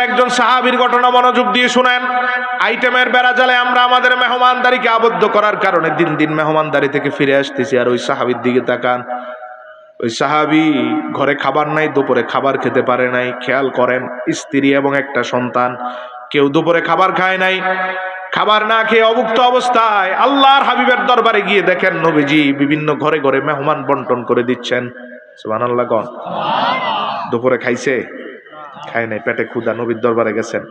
এবার একজন সাহাবীর ঘটনা মনোযোগ দিয়ে শুনেন। আইটেমের বেড়া জালে আমরা আমাদের মেহমানদারিকে আবদ্ধ করার কারণে দিন দিন মেহমানদারি থেকে ফিরে আসতেছি আর ওই সাহাবীর দিকে তাকান। ওই সাহাবি ঘরে খাবার নাই, দুপুরে খাবার খেতে পারে নাই, খেয়াল করেন, স্ত্রী এবং একটা সন্তান। কেউ দুপুরে খাবার খায় নাই, খাবার না খেয়ে অভুক্ত অবস্থায় আল্লাহর হাবিবের দরবারে গিয়ে দেখেন নবীজি বিভিন্ন ঘরে ঘরে মেহমান বন্টন করে দিচ্ছেন। সুবহানাল্লাহ কন দুপুরে খাইছে? খায় নাই পেটে ক্ষুধা নবীর দরবারে গেছেন।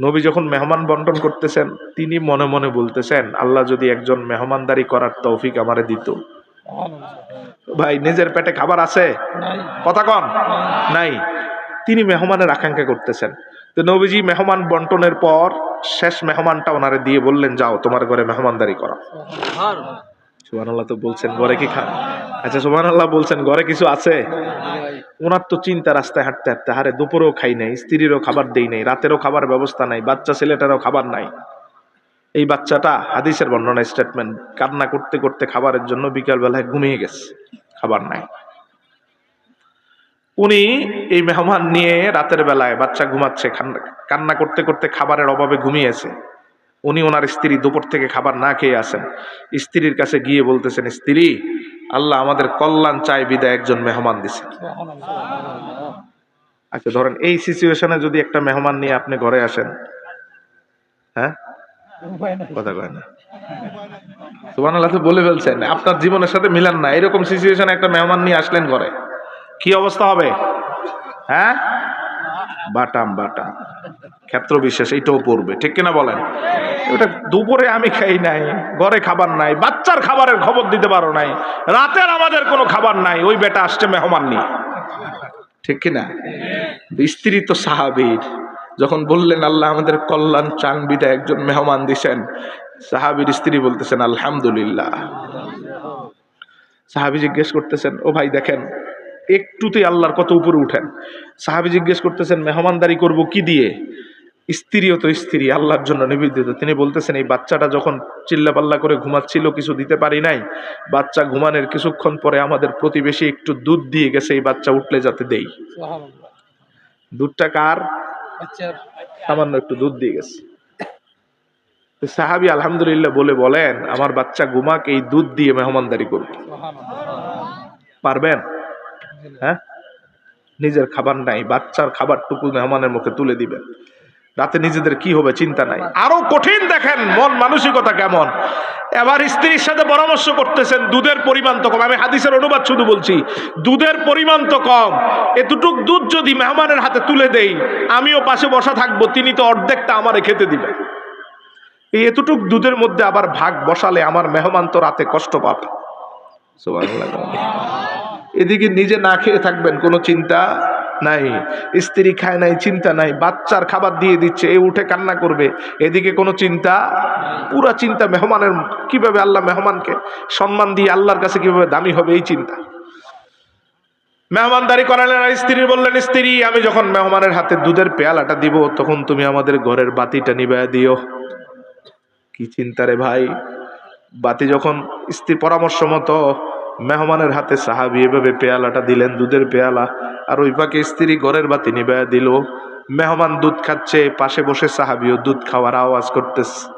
নবী যখন মেহমান বন্টন করতেছেন তিনি মনে মনে বলতেছেন আল্লাহ যদি একজন মেহমানদারি করার তৌফিক আমারে দিত। ভাই নিজের পেটে খাবার আছে? কথা কন। নাই। তিনি মেহমানের আকাঙ্ক্ষা করতেছেন। তো নবীজি মেহমান বন্টনের পর শেষ মেহমানটা ওনারে দিয়ে বললেন যাও তোমার ঘরে মেহমানদারি করো। সুবান আল্লাহ তো বলছেন ঘরে কি খা আচ্ছা সুবান আল্লাহ বলছেন, ঘরে কিছু আছে? ওনার তো চিন্তা, রাস্তায় হাঁটতে হাঁটতে। হারে দুপুরেও খাই নাই, স্ত্রীরও খাবার দেই নাই, রাতেরও খাবার ব্যবস্থা নাই, বাচ্চা ছেলেটারও খাবার নাই। এই বাচ্চাটা হাদিসের বর্ণনা স্টেটমেন্ট কান্না করতে করতে খাবারের জন্য বিকাল বেলায় ঘুমিয়ে গেছে, খাবার নাই। উনি এই মেহমান নিয়ে রাতের বেলায় বাচ্চা ঘুমাচ্ছে কান্না করতে করতে খাবারের অভাবে ঘুমিয়েছে। উনি ওনার স্ত্রী দুপুর থেকে খাবার না খেয়ে আসেন স্ত্রীর কাছে গিয়ে বলতেছেন, স্ত্রী আল্লাহ আমাদের কল্যাণ চাই, বিদায় একজন মেহমান দিছে। আচ্ছা ধরেন এই সিচুয়েশনে যদি একটা মেহমান নিয়ে আপনি ঘরে আসেন হ্যাঁ? কথা কয় না। সুবান আল্লাহ বলে ফেলছেন। আপনার জীবনের সাথে মিলান না। এরকম সিচুয়েশনে একটা মেহমান নিয়ে আসলেন ঘরে, কি অবস্থা হবে? হ্যাঁ? বাটাম বাটাম। ক্ষেত্র বিশেষ, এটাও পড়বে। ঠিক কিনা বলেন? ওটা দুপুরে আমি খাই নাই, ঘরে খাবার নাই, বাচ্চার খাবারের খবর দিতে পারো নাই, রাতের আমাদের কোনো খাবার নাই, ওই বেটা আসছে মেহমান নিয়ে। ঠিক কিনা? স্ত্রী তো সাহাবীর, যখন বললেন, আল্লাহ আমাদের কল্যাণ চান, বিদায় একজন মেহমান দিছেন। সাহাবীর স্ত্রী বলতেছেন, আলহামদুলিল্লাহ। সাহাবি জিজ্ঞেস করতেছেন, ও ভাই, দেখেন, একটুতেই আল্লাহর কত উপরে উঠেন? সাহাবি জিজ্ঞেস করতেছেন, মেহমানদারি করব কি দিয়ে? স্ত্রীও তো স্ত্রী আল্লাহর জন্য নিবেদিত। তিনি বলতেছেন এই বাচ্চাটা যখন চিল্লাপাল্লা করে ঘুমাচ্ছিল কিছু দিতে পারি নাই। বাচ্চা ঘুমানোর কিছুক্ষণ পরে আমাদের প্রতিবেশী একটু দুধ দিয়ে গেছে এই বাচ্চা উঠলে যাতে দেই। দুধটা কার? সামান্য একটু দুধ দিয়ে গেছে। সাহাবি আলহামদুলিল্লাহ বলে বলেন আমার বাচ্চা ঘুমাক এই দুধ দিয়ে মেহমানদারি করবে। পারবেন? হ্যাঁ? নিজের খাবার নাই বাচ্চার খাবারটুকু মেহমানের মুখে তুলে দিবেন। রাতে নিজেদের কি হবে চিন্তা নাই। আরও কঠিন দেখেন মন মানসিকতা কেমন। এবার স্ত্রীর সাথে পরামর্শ করতেছেন, দুধের পরিমাণ তো কম। আমি হাদিসের অনুবাদ শুধু বলছি, দুধের পরিমাণ তো কম। এতটুক দুধ যদি মেহমানের হাতে তুলে দেই, আমিও পাশে বসা থাকব, তিনি তো অর্ধেকটা আমারে খেতে দিবেন এই এতটুক দুধের মধ্যে আবার ভাগ বসালে আমার মেহমান তো রাতে কষ্ট পাবে। এদিকে নিজে না খেয়ে থাকবেন, কোনো চিন্তা নাই, স্ত্রী খায় নাই, চিন্তা নাই, বাচ্চার খাবার দিয়ে দিচ্ছে, এ উঠে কান্না করবে। এদিকে কোনো চিন্তা? পুরা চিন্তা মেহমানের, কীভাবে আল্লাহ মেহমানকে সম্মান দিয়ে আল্লাহর কাছে কীভাবে দামি হবে এই চিন্তা? মেহমানদারি করালেন আর স্ত্রী বললেন, স্ত্রী, আমি যখন মেহমানের হাতে দুধের পেয়ালাটা দিব, তখন তুমি আমাদের ঘরের বাতিটা নিবায় দিও। কি চিন্তা রে ভাই? বাতি যখন স্ত্রী পরামর্শ মতো মেহমানের হাতে সাহাবি এভাবে পেয়ালাটা দিলেন, দুধের পেয়ালা। আর ওই পাকে স্ত্রী ঘরের বাতি নিবাইয়া দিল। মেহমান দুধ খাচ্ছে, পাশে বসে সাহাবিও দুধ খাওয়ার আওয়াজ করতেছে।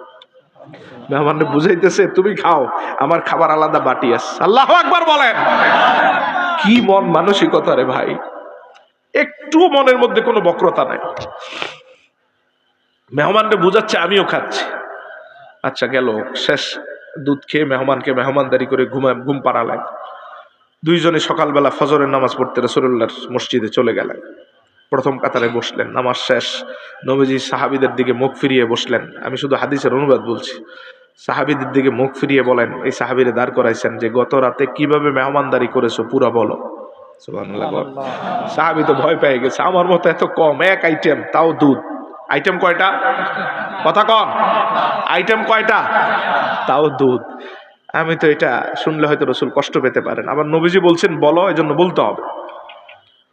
মেহমান বুঝাইতেছে, তুমি খাও, আমার খাবার আলাদা বাটি আছে। আল্লাহ একবার বলেন। কি মন মানসিকতা রে ভাই। একটু মনের মধ্যে কোনো বক্রতা নাই। মেহমানরে বুঝাচ্ছে, আমিও খাচ্ছি। আচ্ছা গেল, শেষ। দুধ খেয়ে মেহমানকে মেহমানদারি করে ঘুমা ঘুম পাড়ালেন। দুইজনে সকালবেলা ফজরের নামাজ পড়তে রসুল্লাহর মসজিদে চলে গেলেন। প্রথম কাতারে বসলেন নামাজ শেষ। নবীজি সাহাবিদের দিকে মুখ ফিরিয়ে বসলেন। আমি শুধু হাদিসের অনুবাদ বলছি। সাহাবিদের দিকে মুখ ফিরিয়ে বলেন এই সাহাবিরে দাঁড় করাইছেন যে গত রাতে কীভাবে মেহমানদারি করেছ পুরা বলো। সাহাবি তো ভয় পেয়ে গেছে আমার মতো এত কম এক আইটেম তাও দুধ। আইটেম কয়টা? কথা কন। আইটেম কয়টা? তাও দুধ। আমি তো এটা শুনলে হয়তো রসুল কষ্ট পেতে পারেন। আবার নবীজি বলছেন, বলো এই জন্য বলতে হবে।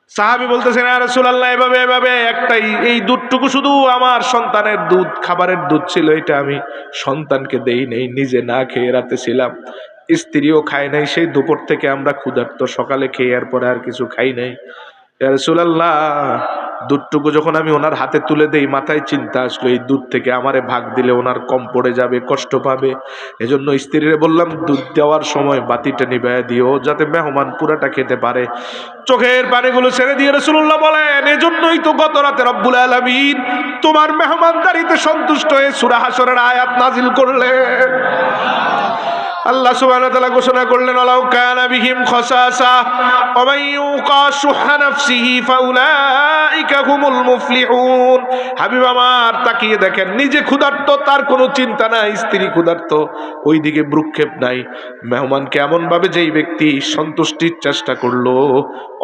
সাহাবি বলতেছেন আর রসুল আল্লাহ এভাবে এভাবে, একটাই, এই দুধটুকু শুধু আমার সন্তানের দুধ, খাবারের দুধ ছিল, এটা আমি সন্তানকে দেই নেই, নিজে না খেয়ে রাতে ছিলাম। স্ত্রীও খায় নাই, সেই দুপুর থেকে আমরা ক্ষুধার্ত, সকালে খেয়ে আর পরে আর কিছু খাই নাই। রসুলাল্লাহ, দুধটুকু যখন আমি ওনার হাতে তুলে দেই, মাথায় চিন্তা আসলো, এই দুধ থেকে আমারে ভাগ দিলে ওনার কম পড়ে যাবে, কষ্ট পাবে। এজন্য স্ত্রীরে বললাম, দুধ দেওয়ার সময় বাতিটা নিবায় দিও, যাতে মেহমান পুরাটা খেতে পারে। চোখের পানিগুলো ছেড়ে দিয়ে রসুল্লাহ বলেন, এজন্যই তো গত রাতে রব্বুল আলমিন তোমার মেহমানদারিতে সন্তুষ্ট হয়ে সুরা হাসরের আয়াত নাজিল করলেন। আল্লাহ সুবহানাহু ওয়া তাআলা ঘোষণা করলেন আলাউ কানা বিহিম খাসাসা ওয়া মান ইউকা শুহা নাফসিহি ফাউলাইকা হুমুল মুফলিহুন। হাবিব আমার তাকিয়ে দেখেন নিজে ক্ষুধার্ত তার কোনো চিন্তা নাই স্ত্রী ক্ষুধার্ত ওইদিকে ভ্রুক্ষেপ নাই। মেহমানকে এমন ভাবে যেই ব্যক্তি সন্তুষ্টির চেষ্টা করল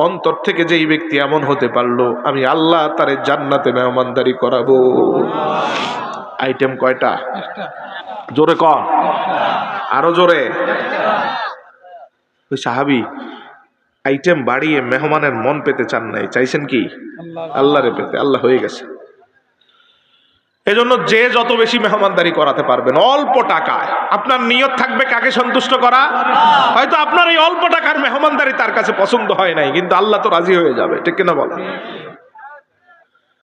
অন্তর থেকে যেই ব্যক্তি এমন হতে পারল আমি আল্লাহ তারে জান্নাতে মেহমানদারি করাবো। আইটেম কয়টা? জোরে কর আরও জোরে। ওই সাহাবি আইটেম বাড়িয়ে মেহমানের মন পেতে চান নাই চাইছেন কি? আল্লাহরে পেতে আল্লাহ হয়ে গেছে। এজন্য যে যত বেশি মেহমানদারি করাতে পারবেন অল্প টাকায়। আপনার নিয়ত থাকবে কাকে সন্তুষ্ট করা? হয়তো আপনার এই অল্প টাকার মেহমানদারি তার কাছে পছন্দ হয় নাই কিন্তু আল্লাহ তো রাজি হয়ে যাবে ঠিক কিনা বলেন